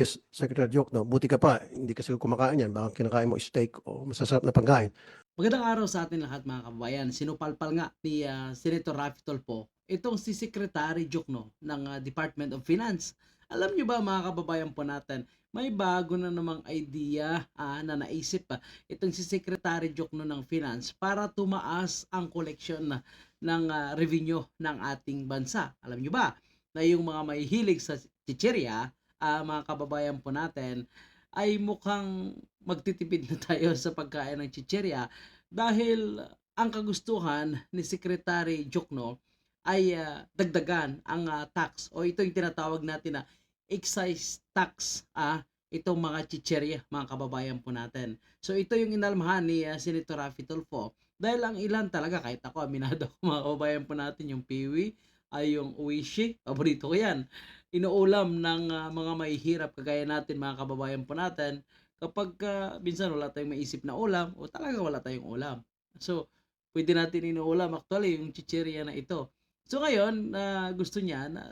Yes, Secretary Joke, no? Buti ka pa, hindi kasi kumakain yan. Baka kinakain mo steak o masasarap na pagkain. Magandang araw sa atin lahat mga kababayan. Sinupalpal nga ni ah, Senator Raffy Tolpo itong si Secretary Jokno ng ah, Department of Finance. Alam niyo ba mga kababayan po natin, may bago na namang idea ah, na naisip pa itong si Secretary Jokno ng Finance para tumaas ang koleksyon na ng ah, revenue ng ating bansa. Alam niyo ba na yung mga may hilig sa chichirya, ah, mga kababayan po natin, ay mukhang magtitipid na tayo sa pagkain ng chichirya dahil ang kagustuhan ni Secretary Jokno ay ah, dagdagan ang ah, tax o ito yung tinatawag natin na excise tax ah itong mga chichirya mga kababayan po natin. So ito yung inalmahan ni ah, Senator Raffy Tulfo dahil ang ilan talaga kahit ako aminado ako mga kababayan po natin yung piwi ay yung uwishi, paborito ko yan. Inuulam ng ah, mga mahihirap kagaya natin mga kababayan po natin kapag ah, minsan wala tayong maisip na ulam o talaga wala tayong ulam. So, pwede natin inuulam actually yung chichirya na ito. So ngayon, na gusto niya na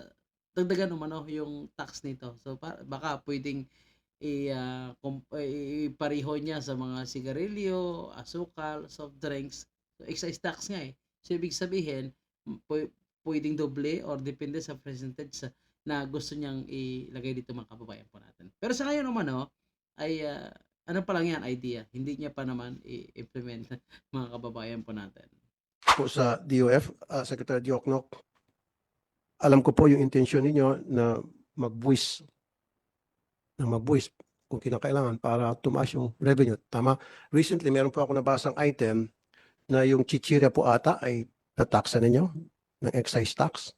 dagdagan umano yung tax nito. So pa- baka pwedeng i i- ipariho niya sa mga sigarilyo, asukal, soft drinks. So excise tax nga eh. So ibig sabihin, pwedeng doble or depende sa percentage sa- na gusto niyang ilagay dito mga kababayan po natin. Pero sa ngayon naman oh, ay ah, ano pa lang yan idea. Hindi niya pa naman i-implement mga kababayan po natin. Po sa DOF, ah, Secretary Diokno, alam ko po yung intensyon ninyo na magbuwis na magbuwis kung kinakailangan para tumaas yung revenue. Tama? Recently, meron po ako nabasang item na yung chichirya po ata ay tataksa ninyo ng excise tax.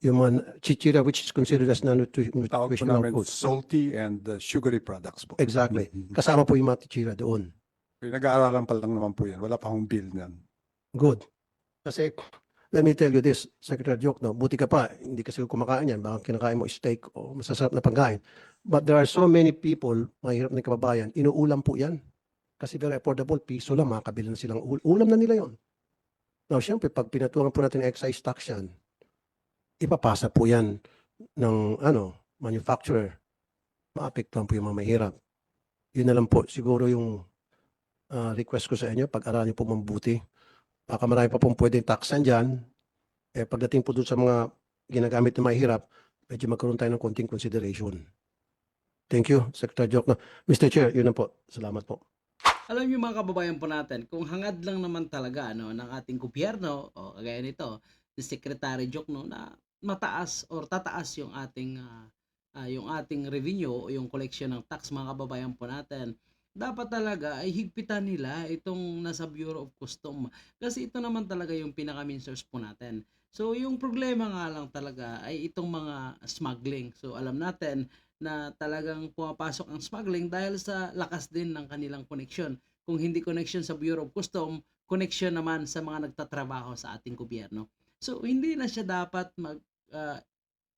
Yung mga chichirya which is considered as Tawag po non-nutritional namin food. salty and uh, sugary products po. Exactly. Mhm. Kasama po yung mga chichirya doon. Nag-aaralan pa lang naman po yan. Wala pa akong bill niyan. Good. Kasi, let me tell you this, Secretary Joke, no, buti ka pa, hindi kasi kumakain yan, baka kinakain mo steak o masasarap na pagkain. But there are so many people, mahirap na kababayan, inuulam po yan. Kasi very affordable, piso lang, makakabili na silang ul- ulam na nila yon. Now, syempre, pag pinatuangan po natin excise tax yan, ipapasa po yan ng ano, manufacturer. Maapektuhan po yung mga mahirap. Yun na lang po, siguro yung ah, request ko sa inyo, pag-aralin po mabuti. Baka marami pa pong pwedeng taxan dyan. Eh, pagdating po dun sa mga ginagamit na mahirap, medyo magkaroon tayo ng konting consideration. Thank you, Secretary Jokno. Mr. Chair, yun na po. Salamat po. Alam niyo mga kababayan po natin, kung hangad lang naman talaga ano ng ating gobyerno o kagaya nito, si Secretary Jokno na mataas or tataas yung ating ah, ah, yung ating revenue o yung collection ng tax mga kababayan po natin. Dapat talaga ay higpitan nila itong nasa Bureau of Custom kasi ito naman talaga yung pinaka main source po natin. So yung problema nga lang talaga ay itong mga smuggling. So alam natin na talagang pumapasok ang smuggling dahil sa lakas din ng kanilang connection. Kung hindi connection sa Bureau of Custom, connection naman sa mga nagtatrabaho sa ating gobyerno. So hindi na siya dapat mag ah,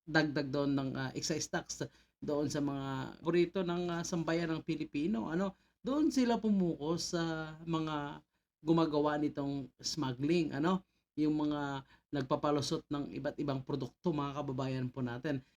dagdag doon ng ah, excise tax doon sa mga burrito ng ah, sambayan ng Pilipino. Ano, doon sila pumuko sa mga gumagawa nitong smuggling, ano, yung mga nagpapalusot ng iba't ibang produkto mga kababayan po natin.